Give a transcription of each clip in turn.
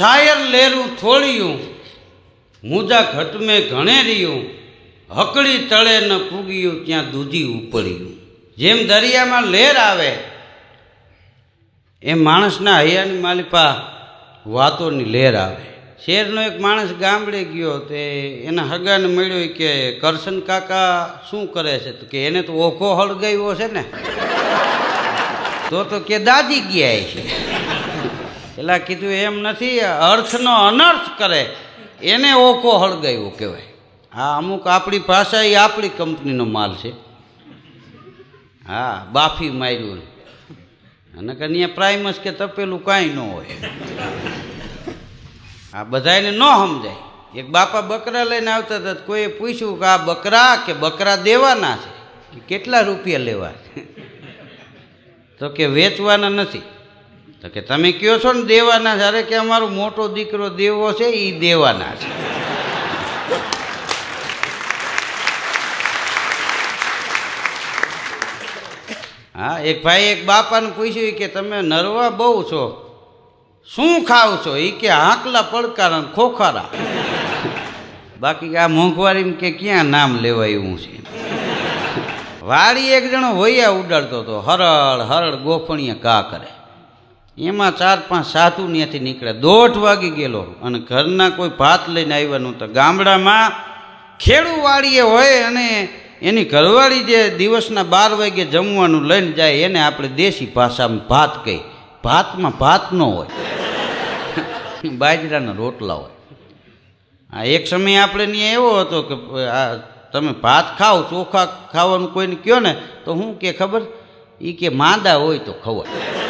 છાયર લેરું થોળિયું, મુજા ઘટમે ઘણે રહ્યું, હકડી તળે ન પૂગ્યું ત્યાં દૂધી ઉપડ્યું. જેમ દરિયામાં લેર આવે, એમ માણસના હૈયાની માલિપા વાતોની લેર આવે. શેરનો એક માણસ ગામડે ગયો તે એના હગાને મળ્યો કે, કરશન કાકા, શું કરે છે? તો કે, એને તો ઓખો હળગાવ્યો છે ને. તો તો કે, દાદી ગયા છે. પેલા કીધું, એમ નથી, અર્થનો અનર્થ કરે. એને ઓકો હળગાવ્યો કહેવાય. હા, અમુક આપણી ભાષા એ આપણી કંપનીનો માલ છે. હા, બાફી માર્યું અને કન્યા પ્રાઇમસ કે તપેલું કાંઈ ન હોય. આ બધાને ન સમજાય. એક બાપા બકરા લઈને આવતા હતા કોઈએ પૂછ્યું કે આ બકરા કે બકરા દેવાના છે? કે કેટલા રૂપિયા લેવા? તો કે વેચવાના નથી. તો કે તમે કહો છો ને દેવાના છે? અરે કે અમારો મોટો દીકરો દેવો છે એ દેવાના છે. હા, એક ભાઈ એક બાપાને પૂછ્યું કે તમે નરવા બહુ છો. શું ખાવ છો? એ કે હાંકલા, પડકારા ખોખારા. બાકી આ મોંઘવારીમાં કે ક્યાં નામ લેવાય એવું છે? વાડી એક જણો વૈયા ઉડાડતો હતો. હરળ હરળ ગોફણીએ કા કરે. એમાં ચાર પાંચ સાધુ ત્યાંથી નીકળે દોઢ વાગી ગયેલો અને ઘરના કોઈ ભાત લઈને આવ્યા નહોતા. ગામડામાં ખેડૂવાડીએ હોય અને એની ઘરવાળી જે દિવસના બાર વાગે જમવાનું લઈને જાય, એને આપણે દેશી ભાષામાં ભાત કહી ભાતમાં ભાત ન હોય. બાજરાના રોટલા હોય. આ એક સમય આપણે ત્યાં એવો હતો કે, આ તમે ભાત ખાઓ, ચોખા ખાવાનું કોઈને કહો ને, તો હું કે ખબર? એ કે માંદા હોય તો ખવાય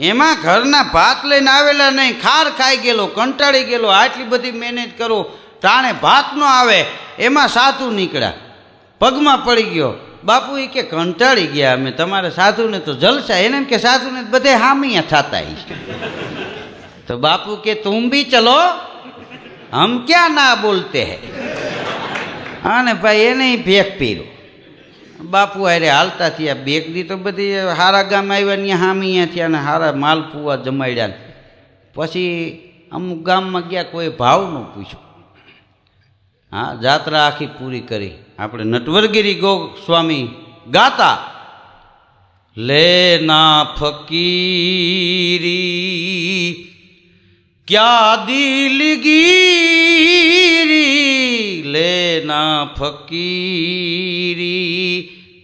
એમાં ઘરના ભાત લઈને આવેલા નહીં, ખાર ખાઈ ગયેલો, કંટાળી ગયેલો, આટલી બધી મહેનત કરો, ટાણે ભાત ન આવે, એમાં સાધુ નીકળ્યા. પગમાં પડી ગયો. બાપુ એ કે કંટાળી ગયા અમે, તમારે સાધુને તો જલસા, એને કે સાધુને બધે હામિયા થતા તો બાપુ કે, તું બી ચલો, હમ ક્યાં ના બોલતે હૈ? હા ને ભાઈ એને ભેખ પીરો. બાપુ હારે હાલતા થયા. બેગ દી તો બધી હારા ગામ આવ્યા ને હામીયા થયા ને હારા માલપુઆ જમાડ્યા પછી અમુક ગામમાં ગયા, કોઈ ભાવ ન પૂછ્યો. હા, જાત્રા આખી પૂરી કરી. આપણે નટવરગીરી ગો સ્વામી ગાતા. લેના ફકીરી, ક્યા લેના ફકીરી,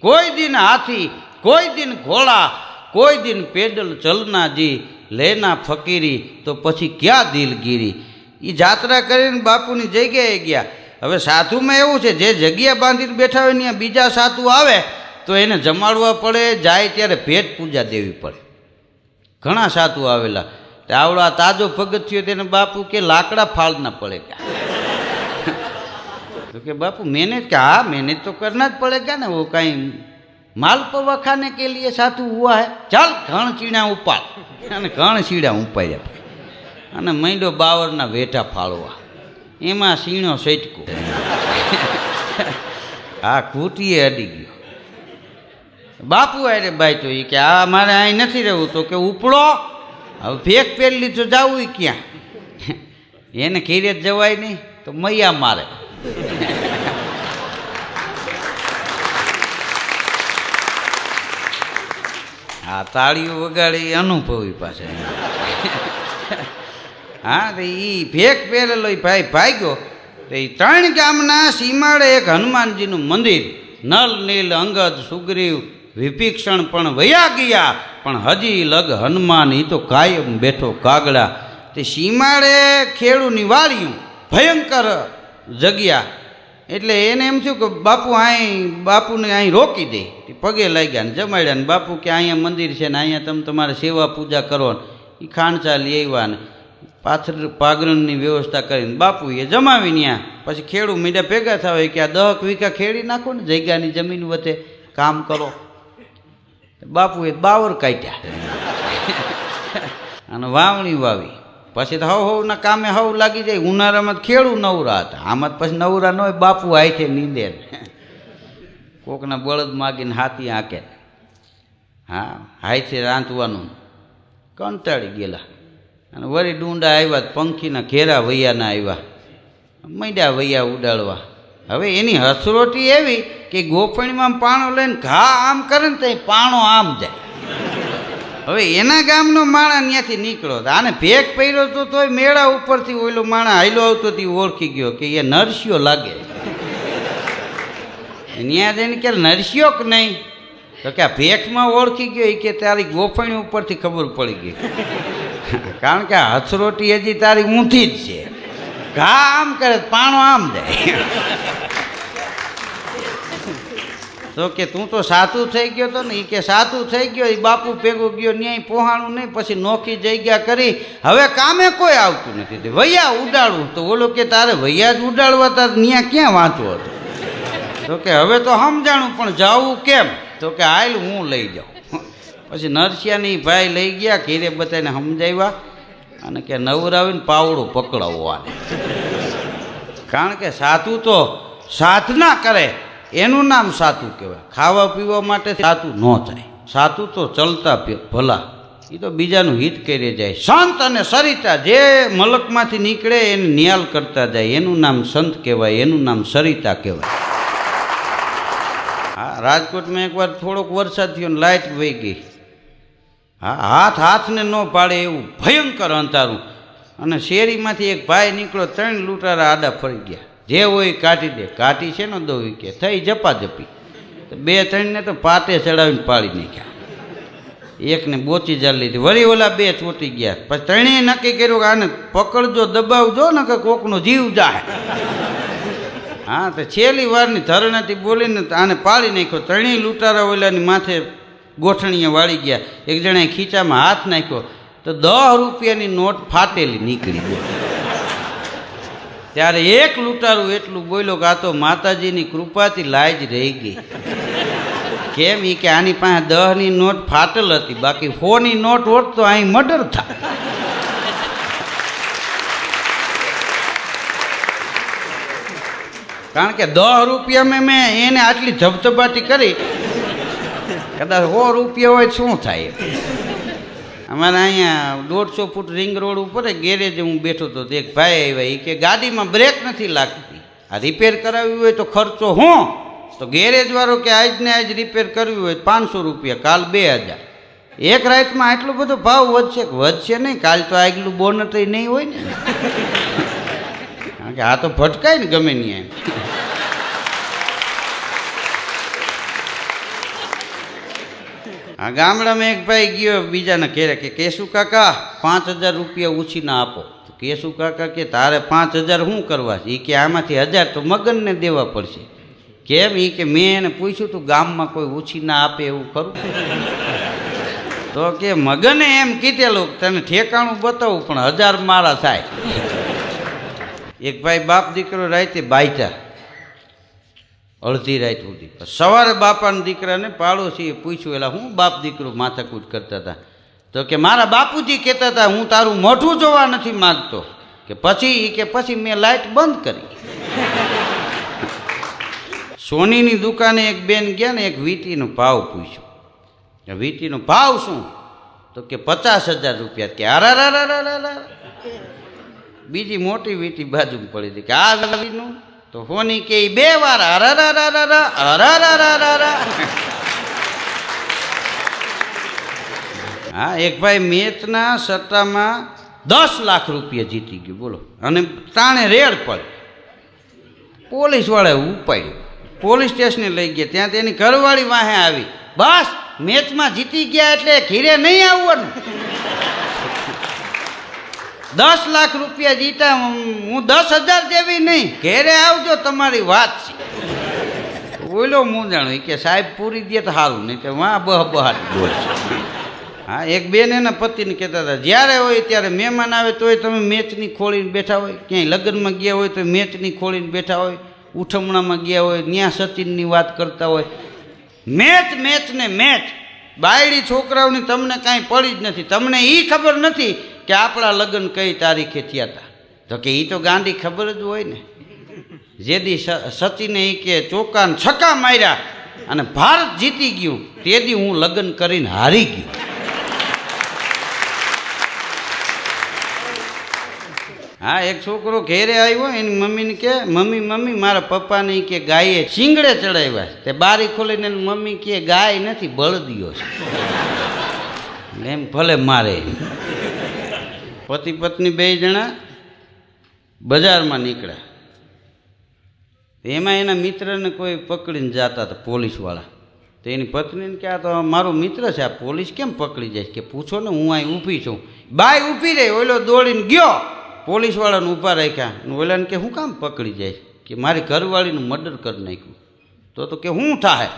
કોઈ દિન હાથી, કોઈ દિન ઘોડા, કોઈ દિન પેડલ ચલના જી લેના ફકીરી, તો પછી ક્યાં દિલગીરી? એ જાત્રા કરીને બાપુની જગ્યાએ ગયા. હવે સાધુમાં એવું છે, જે જગ્યા બાંધીને બેઠા હોય ત્યાં બીજા સાધુ આવે, તો એને જમાડવા પડે, જાય ત્યારે ભેટ પૂજા દેવી પડે. ઘણા સાધુ આવેલા. આવડા તાજો ભગત તેને બાપુ કે લાકડા ફાળના પડે. તો કે બાપુ મહેનત કે હા મહેનત તો કરના જ પડેગા ને वो कहीं माल पवा खाने के लिए साधु हुआ है ચાલ ઘણ ચીડા ઉપાડ અને ઘણ ચીડા ઉપાડ્યા અને મૈંડો બાવરના વેઠા ફાળવા એમાં સીણો સટકો આ ખૂટીએ અડી ગયો બાપુ અરે ભાઈ તો એ કે આ મારે અહીં નથી રહેવું તો કે ઉપડો હવે ફેક પહેરી તો જવું ક્યાં એને ખીરે જવાય નહીં તો મૈયા મારે આ તાળીઓ વગાડી અનુભવી પાસે હા, તો એ ભેક પહેરેલો એ ભાઈ ભાગ્યો. તો એ ત્રણ ગામના સીમાડે એક હનુમાનજીનું મંદિર. નલ, નીલ, અંગદ, સુગ્રીવ, વિભીક્ષણ પણ વયા ગયા. પણ હજી લગ હનુમાન એ તો કાયમ બેઠો કાગડા. તે સીમાડે ખેડૂની વાળ્યું ભયંકર જગ્યા. એટલે એને એમ થયું કે બાપુ અહીં બાપુને અહીં રોકી દે. પગે લાગ્યા ને જમાડ્યા ને બાપુ કે અહીંયા મંદિર છે ને અહીંયા તમે તમારે સેવા પૂજા કરો ને. એ ખાંડચા લઈ આવ્યા ને પાથર પાગરણની વ્યવસ્થા કરીને બાપુ એ જમાવી ત્યાં પછી ખેડૂ મીડા ભેગા થાય કે આ દહક વીઘા ખેડી નાખો ને જગ્યાની જમીન વચ્ચે કામ કરો. બાપુએ બાવર કાઢ્યા. અને વાવણી વાવી. પછી તો હવ હવના કામે હવ લાગી જાય, ઉનાળામાં ખેડું નવરા હતા. આમાં પછી નવરા ન હોય, બાપુ છે નીંદે કોકના બળદ માગીને હાથી આંકે હા હાયથી રાંધવાનું. કંટાળી ગયેલા. અને વળી ડુંડા આવ્યા, પંખીના ઘેરા વૈયાના આવ્યા. મૈડા વૈયા ઉડાડવા. હવે એની હસરોટી એવી કે ગોપણીમાં પાણો લઈને ઘા આમ કરે ને તો પાણો આમ જાય. હવે એના ગામનો માણા ત્યાંથી નીકળો. તો આને ભેગ પહેર્યો તો તોય મેળા ઉપરથી ઓલો માણા હાઈલો આવતો તે ઓળખી ગયો કે એ નરસિયો લાગે. ત્યાં જઈને કે નરસિયો કે નહીં? તો કે આ ભેખમાં ઓળખી ગયો એ કે તારી ગોફણી ઉપરથી ખબર પડી ગઈ. કારણ કે હથરોટી હજી તારી ઊંધી જ છે. ઘા આમ કરે પાણો આમ જાય. તો કે તું તો સાતું થઈ ગયો તો ને એ કે સાતું થઈ ગયો એ બાપુ ભેગો ગયો, ન્યાય પોહાણું નહીં, પછી નોખી જગ્યા કરી. હવે કામે કોઈ આવતું નથી. વૈયા ઉડાડવું. તો ઓલો કે તારે વૈયા જ ઉડાડવા, તાર ન્યા ક્યાં વાંચવો હતો? તો કે હવે તો સમજાણું, પણ જાવું કેમ? તો કે હાલ હું લઈ જાઉં. પછી નરસિયાની ભાઈ લઈ ગયા, ઘેરે બધાને સમજાવ્યા અને કે નવરાવીને પાવડું પકડાવવાને કારણ કે સાતું તો સાધના કરે. એનું નામ સાતું કહેવાય. ખાવા પીવા માટે સાતું ન થાય. સાતું તો ચલતા ભલા. એ તો બીજાનું હિત કરી જાય. સંત અને સરિતા જે મલકમાંથી નીકળે એને નિયાલ કરતા જાય. એનું નામ સંત કહેવાય, એનું નામ સરિતા કહેવાય. હા, રાજકોટમાં એકવાર થોડોક વરસાદ થયો લાઇટ વહી ગઈ. હા, હાથ હાથને ન પાડે એવું ભયંકર અંધારું. અને શેરીમાંથી એક ભાઈ નીકળ્યો, ત્રણ લૂંટારા આડા ફરી ગયા. જે હોય કાઢી દે. કાઢી છે ને દોવી કે થઈ જપા જપી બે ત્રણને તો પાતે ચડાવીને પાડી નાખ્યા. એકને બોચી જાલ લીધી. વળી ઓલા બે ચોટી ગયા. પછી ત્રણેય નક્કી કર્યું કે આને પકડજો, દબાવજો ને કે કોકનો જીવ જાય. હા, તો છેલ્લી વારની ધરણાથી બોલીને આને પાડી નાખ્યો. ત્રણેય લૂંટારા ઓલાની માથે ગોઠણીએ વાળી ગયા. એક જણાએ ખીચામાં હાથ નાખ્યો. તો દસ રૂપિયાની નોટ ફાટેલી નીકળી ગઈ. ત્યારે એક લૂંટારું એટલું બોલ્યો કે આ તો માતાજીની કૃપાથી લાજ રહી ગઈ. કેમ? એ કે આની પાસે દહની નોટ ફાટેલ હતી, બાકી ફોની નોટ હોત તો અહીં મર્ડર થાય કારણ કે દહ રૂપિયામાં મેં એને આટલી ધબધબાટી કરી. કદાચ સો રૂપિયા હોય શું થાય? અમારે અહીંયા દોઢસો ફૂટ રિંગ રોડ ઉપર ગેરેજ હું બેઠો હતો. તો એક ભાઈ આવ્યા. એ કે ગાડીમાં બ્રેક નથી લાગતી. આ રિપેર કરાવવી હોય તો ખર્ચો હું? તો ગેરેજવાળો કે આજને આજ રિપેર કરવી હોય પાંચસો રૂપિયા, કાલ બે હજાર. એક રાતમાં આટલો બધો ભાવ વધશે વધશે નહીં? કાલ તો આગલું બોનટ નહીં હોય ને. કે આ તો ભટકાય ને ગમે નહીં એમ આ ગામડામાં એક ભાઈ ગયો, બીજાના ઘેરે કે, કેશુ કાકા, પાંચ હજાર રૂપિયા ઉછીના આપો. તો કેશુ કાકા કે, તારે પાંચ હજાર શું કરવા છે? એ કે, આમાંથી હજાર તો મગનને દેવા પડશે. કેમ? એ કે, મેં એને પૂછ્યું તું ગામમાં કોઈ ઉછીના આપે એવું ખરું? તો કે, મગને એમ કીધેલું તને ઠેકાણું બતાવું, પણ હજાર મારા થાય. એક ભાઈ બાપ દીકરો રાતે બાયતા. અડધી રાત સુધી. સવારે બાપાના દીકરાને પાડોશીએ પૂછ્યું એટલે હું બાપ દીકરો માથાકૂટ કરતા હતા? તો કે, મારા બાપુજી કહેતા હતા, હું તારું મોઢું જોવા નથી માગતો. કે, પછી? કે, પછી મેં લાઇટ બંધ કરી. સોનીની દુકાને એક બેન ગયા ને, એક વીટીનો ભાવ પૂછ્યો. વીટીનો ભાવ શું? તો કે, પચાસ હજાર રૂપિયા. કે આરા બીજી મોટી વીટી બાજુમાં પડી હતી. કે, આ વીનું તો હોની કે બે વાર હા, એક ભાઈ મેચના સટ્ટામાં દસ લાખ રૂપિયા જીતી ગયું, બોલો. અને તાણે રેડ પડે. પોલીસવાળાએ ઉપાડ્યું. પોલીસ સ્ટેશને લઈ ગયા. ત્યાં તેની ઘરવાળી વાહે આવી. બસ, મેચમાં જીતી ગયા એટલે ઘીરે નહીં આવવાનું. દસ લાખ રૂપિયા જીતા હું દસ હજાર જેવી નહીં. ઘેરે આવજો તમારી વાત છે. બોલો હું જાણું કે સાહેબ પૂરી દે તો સારું નહીં તો વાં બહ બહાર બોલશે હા એક બેન એના પતિને કહેતા હતા જ્યારે હોય ત્યારે મહેમાન આવે તોય તમે મેચની ખોળીને બેઠા હોય. ક્યાંય લગ્નમાં ગયા હોય તો મેચની ખોળીને બેઠા હોય. ઉઠમણામાં ગયા હોય ત્યાં સચિનની વાત કરતા હોય. મેચ મેચ ને મેચ. બાયડી છોકરાઓની તમને કાંઈ પડી જ નથી. તમને એ ખબર નથી કે આપણા લગ્ન કઈ તારીખે થયા હતા તો કે એ તો ગાંડી ખબર જ હોય ને. જેદી સચિને એ કે ચોકાન છક્કા માર્યા અને ભારત જીતી ગયું તેથી હું લગ્ન કરીને હારી ગયો. હા, એક છોકરો ઘેરે આવ્યો, એની મમ્મીને કે, મમ્મી મમ્મી, મારા પપ્પાને કે ગાયે શીંગડે ચડાવ્યા તે બારી ખોલીને મમ્મી કે, ગાય નથી, બળદિયો એમ ભલે મારે. પતિ પત્ની બે જણા બજારમાં નીકળ્યા. એમાં એના મિત્રને કોઈ પકડીને જતા હતા પોલીસવાળા. તો એની પત્નીને કે, આ તો મારો મિત્ર છે, આ પોલીસ કેમ પકડી જાય કે પૂછો ને, હું અહીં ઊભી છું. બાય ઊભી રહી ઓલો દોડીને ગયો. પોલીસવાળાને ઊભા રાખ્યા. ઓલાને કે, હું કામ પકડી જાય કે મારી ઘરવાળીનું મર્ડર કરી નાખ્યું. તો તો કે, હું થાય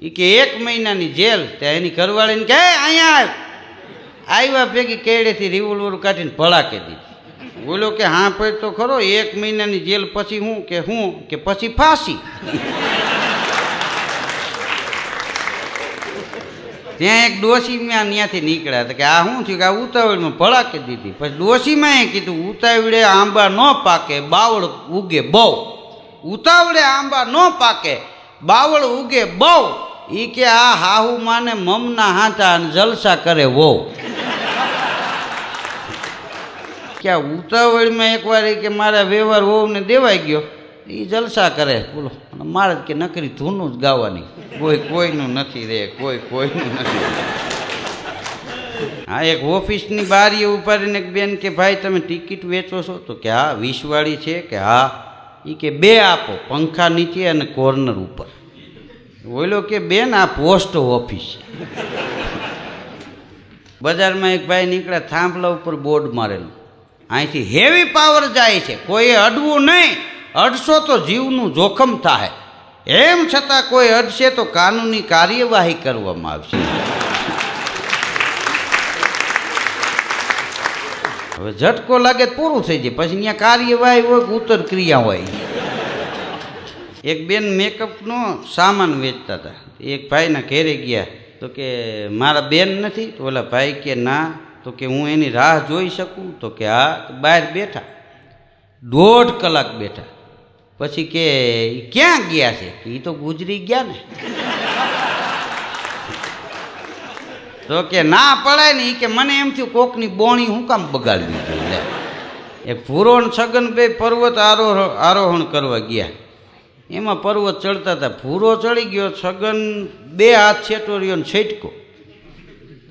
એ કે, એક મહિનાની જેલ. ત્યાં એની ઘરવાળીને કે અહીંયા આવ્યા ભેગી કેડેથી રિવોલ્વર કાઢીને ભળાકી દીધી. બોલો કે, હા પડ તો ખરો, એક મહિનાની જેલ પછી હું કે હું કે પછી ફાંસી. ત્યાં એક ડોશીમાં ત્યાંથી નીકળ્યા હતા કે, આ શું થયું? કે આ ઉતાવળમાં ભળાકી દીધી. પછી ડોશીમાં એ કીધું, ઉતાવળે આંબા ન પાકે, બાવળ ઉગે બહુ. ઉતાવળે આંબા ન પાકે, બાવળ ઉગે બહુ. એ કે, આ હાહુ માને મમના હાથા અને જલસા કરે વહુ. કે આ ઉતાવળમાં એકવાર કે મારા વ્યવહાર વહુને દેવાઈ ગયો, એ જલસા કરે. બોલો મારે કે નકરી ધૂનું જ ગાવાની. કોઈ કોઈનું નથી રે, કોઈ કોઈનું નથી. હા, એક ઓફિસની બારીએ ઉપાડીને એક બેન કે, ભાઈ, તમે ટિકિટ વેચો છો? તો કે, હા, વીસવાળી છે. કે, હા. એ કે, બે આપો, પંખા નીચે અને કોર્નર ઉપર. બોલો કે, બેન, આ પોસ્ટ ઓફિસ બજારમાં એક ભાઈ નીકળ્યા, થાંભલા ઉપર બોર્ડ મારેલું. અહીંથી હેવી પાવર જાય છે. કોઈએ અડવું નહીં. અડશો તો જીવનું જોખમ થાય. એમ છતાં કોઈ અડશે તો કાનૂની કાર્યવાહી કરવામાં આવશે. હવે ઝટકો લાગે પૂરું થઈ જાય. પછી અહીંયા કાર્યવાહી હોય ઉત્તર ક્રિયા હોય. એક બેન મેકઅપનો સામાન વેચતા હતા. એક ભાઈના ઘેરે ગયા તો કે, મારા બેન નથી. તો ઓલા ભાઈ કે, ના તો કે હું એની રાહ જોઈ શકું? તો કે તો બહાર બેઠા. દોઢ કલાક બેઠા. પછી કે ક્યાં ગયા છે? એ તો ગુજરી ગયા ને. તો કે, ના પડાય ને. એ કે, મને એમ થયું કોકની બોણી હું કામ બગાડવી જોઈએ? લે. ને છગન બે પર્વત આરોહ, આરોહણ કરવા ગયા. એમાં પર્વત ચડતા હતા. ભૂરો ચડી ગયો, છગન બે હાથ છેટો છેટકો.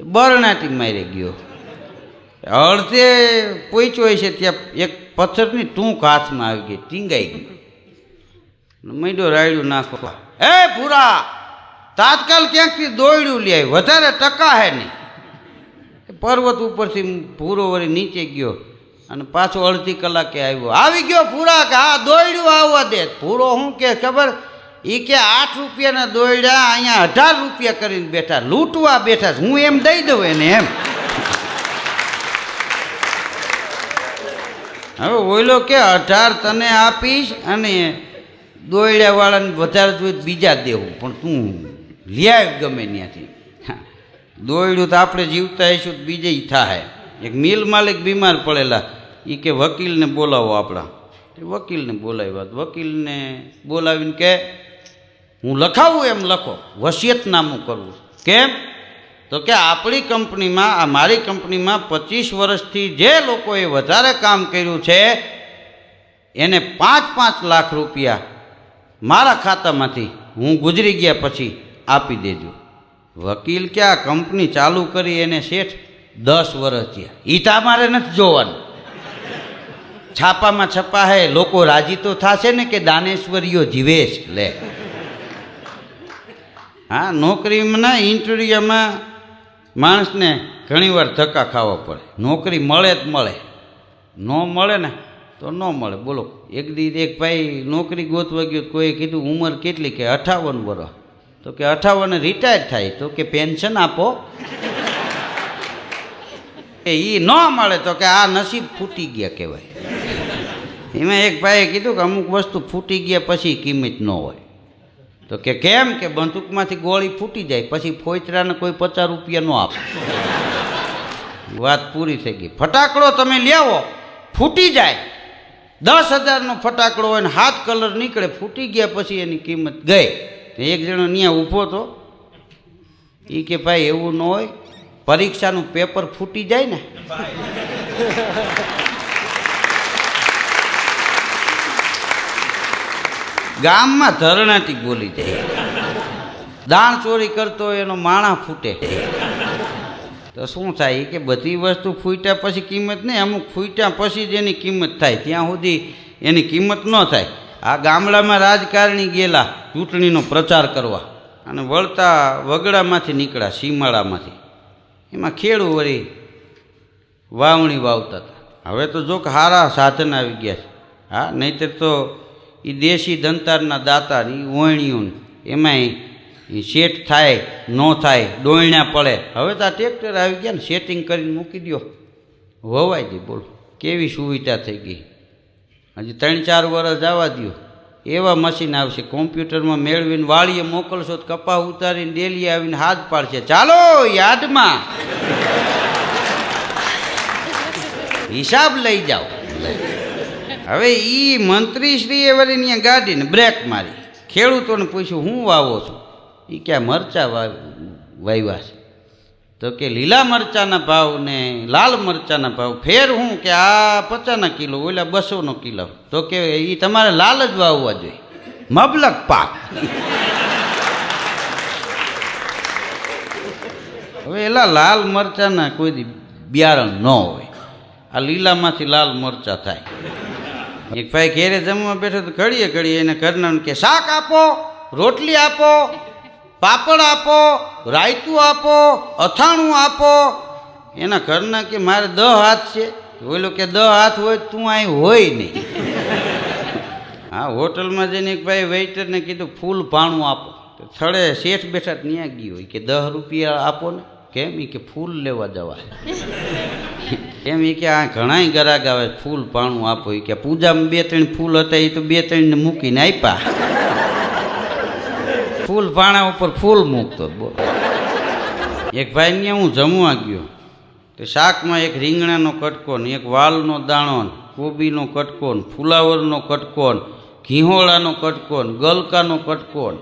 બરણાટી મારી ગયો. અડધે પહોંચ્યો છે ત્યાં એક પથ્થરની ટૂંક હાથમાં આવી ગઈ, ટીંગાઈ ગઈ. મૈડો રાયડું નાખો. હે ભૂરા, તાત્કાલ ક્યાંકથી દોડ્યું લે વધારે ટકા હે નહીં. પર્વત ઉપરથી ભૂરો વળી નીચે ગયો અને પાછો અડધી કલાકે આવ્યો. આવી ગયો ભૂરા કે હા દોડ્યું આવવા દે. ભૂરો શું કે ખબર? એ કે આઠ રૂપિયાના દોડ્યા અહીંયા અઢાર રૂપિયા કરીને બેઠા, લૂંટવા બેઠા હું એમ દઈ દઉં એને એમ. હવે ઓઈલો કે અઢાર તને આપીશ અને દોયડાવાળાને વધારે જોઈએ બીજા દેવું. પણ તું આવ ગમે ત્યાંથી. દોયડું તો આપણે જીવતા હશું તો બીજે થાય. એક મિલ માલિક બીમાર પડેલા એ કે વકીલને બોલાવો આપણા. વકીલને બોલાવ્યા વકીલને બોલાવીને કે, હું લખાવું એમ લખો. વસિયતનામું કરવું કેમ? તો કે આપણી કંપનીમાં, આ મારી કંપનીમાં પચીસ વર્ષથી જે લોકોએ વધારે કામ કર્યું છે, એને પાંચ પાંચ લાખ રૂપિયા મારા ખાતામાંથી હું ગુજરી ગયા પછી આપી દેજો. વકીલ કે આ કંપની ચાલુ કરી એને શેઠ દસ વર્ષ થયા. એ મારે નથી જોવાનું. છાપામાં છપા હે લોકો રાજી તો થશે ને કે દાનેશ્વરીઓ જીવે છે. લે. હા, નોકરીમાં, ઇન્ટરવ્યુમાં માણસને ઘણીવાર ધક્કા ખાવા પડે. નોકરી મળે જ મળે. ન મળે ને તો ન મળે. બોલો, એક દી એક ભાઈ નોકરી ગોતવા ગયો, કોઈએ કીધું, ઉંમર કેટલી કે? અઠાવન વર્ષ. તો કે, અઠાવન રિટાયર થાય. તો કે પેન્શન આપો. એ એ ન મળે તો કે, આ નસીબ ફૂટી ગયા, કહેવાય. એમાં એક ભાઈએ કીધું કે, અમુક વસ્તુ ફૂટી ગયા પછી કિંમત ન હોય. તો કે કેમ કે બંદૂકમાંથી ગોળી ફૂટી જાય, પછી ફોઈતરાને કોઈ પચાસ રૂપિયા ન આપે. વાત પૂરી થઈ ગઈ. ફટાકડો તમે લેવો, ફૂટી જાય. દસ હજારનો ફટાકડો હોય ને હાથ કલર નીકળે, ફૂટી ગયા પછી એની કિંમત ગઈ. એક જણો ત્યાં ઊભો હતો એ કે ભાઈ એવું ન હોય, પરીક્ષાનું પેપર ફૂટી જાય ને. ગામમાં ધરણાટી બોલી જાય દાણ ચોરી કરતો હોય એનો માણા ફૂટે. તો શું થાય? કે બધી વસ્તુ ફૂટ્યા પછી કિંમત નહીં, અમુક ફૂટ્યા પછી જ એની કિંમત થાય. ત્યાં સુધી એની કિંમત ન થાય. આ ગામડામાં રાજકારણી ગયેલા ચૂંટણીનો પ્રચાર કરવા અને વળતા વગડામાંથી નીકળ્યા સીમાડામાંથી એમાં ખેડૂ વળી વાવણી વાવતા હતા. હવે તો જો કે સારા સાધન આવી ગયા છે. હા, નહીંતર તો એ દેશી દંતારના દાતાની એ ઓયણીઓ એમાંય સેટ થાય, ન થાય, ડોયણા પડે. હવે તો આ ટ્રેક્ટર આવી ગયા ને, સેટિંગ કરીને મૂકી દો વવાઈ દે, બોલો. કેવી સુવિધા થઈ ગઈ? હજી ત્રણ ચાર વર્ષ જવા દો એવા મશીન આવશે, કોમ્પ્યુટરમાં મેળવીને વાળીએ મોકલશો તો કપા ઉતારીને ડેલી આવીને હાથ પાડશે. ચાલો, યાદમાં. હિસાબ લઈ જાઓ. હવે એ મંત્રીશ્રીએ વળી ત્યાં ગાડીને બ્રેક મારી. ખેડૂતોને પૂછ્યું, હું વાવો છું? એ ક્યાં મરચા વાવ્યા છે. તો કે લીલા મરચાના ભાવ ને લાલ મરચાના ભાવ, ફેર હું કે આ પચાસના કિલો, ઓલા બસોનો કિલો. તો કે એ તમારે લાલ જ વાવવા જોઈએ. મબલક પાક. હવે એલા લાલ મરચાના કોઈ બિયારણ ન હોય. આ લીલામાંથી લાલ મરચા થાય. એક ભાઈ ઘેરે જમવા બેઠો તો ઘડીએ ઘડીએ એને ઘરના કે, શાક આપો, રોટલી આપો, પાપડ આપો, રાયતું આપો, અથાણું આપો. એના ઘરના કે, મારે દહ હાથ છે. ઓલો કે, દહ હાથ હોય તું અહીં હોય નહીં. હા, હોટલમાં જઈને એક ભાઈ વેઇટરને કીધું, ફૂલ ભાણું આપો. તો થડે શેઠ બેઠા ત્યાં ગયું હોય કે, દહ રૂપિયા આપો ને. કેમ? એ કે ફૂલ લેવા જવા. એમ એ કે આ ઘણાય ગરાગ આવે, ફૂલ પાણું આપો. એ કે પૂજામાં બે ત્રણ ફૂલ હતા એ તો બે ત્રણને મૂકીને આપ્યા ફૂલ પાણા ઉપર ફૂલ મૂકતો બોલ. એક ભાઈને હું જમવા ગયો. તો શાકમાં એક રીંગણાનો કટકો ને, એક વાલનો દાણો ને, કોબીનો કટકો ને, ફુલાવરનો કટકો ને, ઘીહોળાનો કટકો ને, ગલકાનો કટકો ને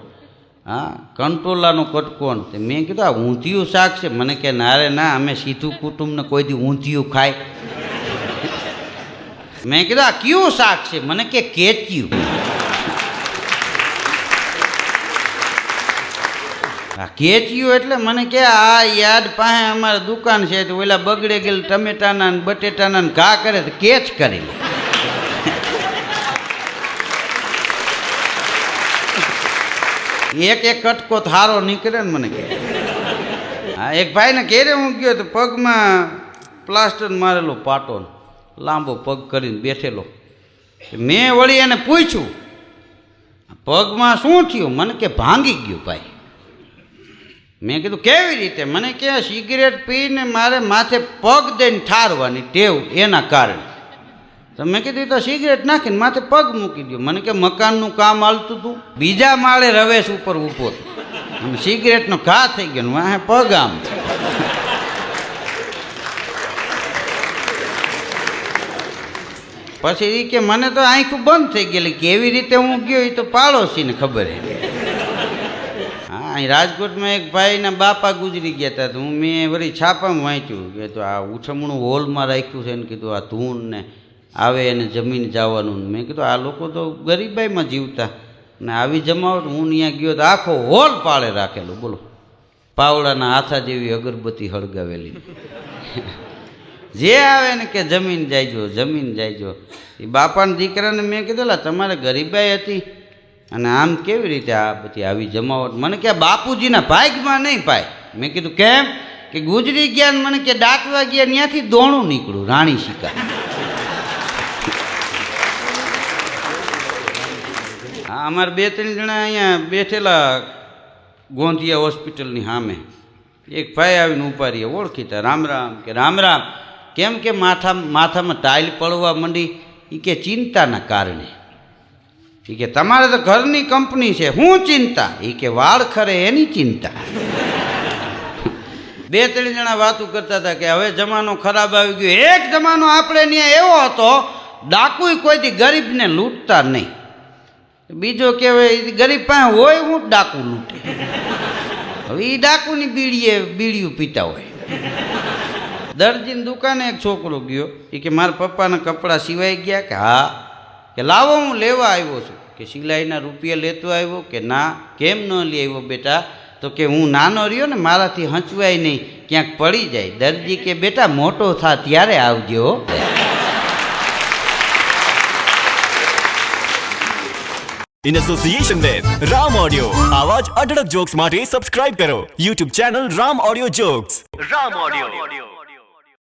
હા કંટ્રોલાનું કટકો તે મેં કીધું, આ ઊંધિયું શાક છે. મને કે, ના રે, ના, અમે સીધું કુટુંબને કોઈ દી ઊંધિયું ખાય. મેં કીધું, આ કયું શાક છે? મને કે, કેચ્યું. આ કેચ્યું એટલે મને કે, આ યાદ પાસે અમારે દુકાન છે, તો ઓલા બગડે ગયેલ ટમેટાના ને બટેટાના ઘા કરે તો કેચ કરી લે. એક એક કટકો થારો નીકળે ને મને કે. હા, એક ભાઈને ઘેરે હું ગયો તો પગમાં પ્લાસ્ટર મારેલો પાટો લાંબો પગ કરીને બેઠેલો. મેં વળી એને પૂછ્યું, પગમાં શું થયું? મને કે ભાંગી ગયું ભાઈ. મેં કીધું, કેવી રીતે? મને કે, સિગરેટ પીને મારે માથે પગ દઈને ઠારવાની ટેવ એના કારણે. તો મેં કીધું તો સિગરેટ નાખીને માથે પગ મૂકી દો મને કે, મકાનનું કામ હાલતું હતું બીજા માળે રવેશ ઉપર ઊભો હતો અને સિગરેટનો ઘા થઈ ગયો વાહે પગ આમ. પછી એ કે, મને તો આંખું બંધ થઈ ગયેલી. કેવી રીતે હું ગયો એ તો પાડોશીને ખબર હે. અહીં રાજકોટમાં એક ભાઈના બાપા ગુજરી ગયા હતા તો હું મેં વળી છાપામાં વાંચ્યું કે તો આ ઉછમણું હોલમાં રાખ્યું છે ને કીધું આ ધૂન ને આવે એને જમીન જવાનું. મેં કીધું, આ લોકો તો ગરીબાઈમાં જીવતા. ને આવી જમાવટ હું ત્યાં ગયો તો આખો હોલ પાળે રાખેલો. બોલો. પાવડાના હાથા જેવી અગરબત્તી હળગાવેલી. જે આવે ને કે જમીન જાયજો જમીન જાયજો. એ બાપાના દીકરાને મેં કીધેલા તમારે ગરીબાઈ હતી. અને આમ કેવી રીતે આ બધી આવી જમાવટ? મને કે બાપુજીના ભાગમાં નહીં પાય. મેં કીધું, કેમ? કે ગુજરી ગયા મને કે ડાકવા ગયા ત્યાંથી દોણું નીકળું રાણી શિકાર. અમારે બે ત્રણ જણા અહીંયા બેઠેલા ગોંધિયા હોસ્પિટલની સામે. એક ભાઈ આવીને ઊભા રહીએ ઓળખીતા, રામ રામ કે રામ રામ, કેમ કે માથા માથામાં ટાઇલ પડવા માંડી એ કે ચિંતાના કારણે. એ કે તમારે તો ઘરની કંપની છે શું ચિંતા? એ કે વાળ ખરે એની ચિંતા. બે ત્રણ જણા વાતો કરતા હતા કે હવે જમાનો ખરાબ આવી ગયો. એક જમાનો આપણે ત્યાં એવો હતો, ડાકુય કોઈથી ગરીબને લૂંટતા નહીં. બીજો કહેવાય ગરીબ પાસે હોય, હું ડાકુ લૂંટે. હવે એ ડાકુની બીડીએ બીડીયું પીતા હોય. દરજીની દુકાને એક છોકરો ગયો એ કે, મારા પપ્પાના કપડાં સિવાય ગયા? કે, હા. કે, લાવો, હું લેવા આવ્યો છું. કે, સિલાઈના રૂપિયા લેતો આવ્યો? કે, ના. કેમ ન લઈ આવ્યો બેટા? તો કે, હું નાનો રહ્યો ને, મારાથી હંચવાય નહીં, ક્યાંક પડી જાય. દરજી કે, બેટા, મોટો થા, ત્યારે આવજો હો." Association association Ram Audio. આવા જ અઢળક જોક્સ માટે સબસ્ક્રાઇબ કરો YouTube channel Ram audio jokes Ram audio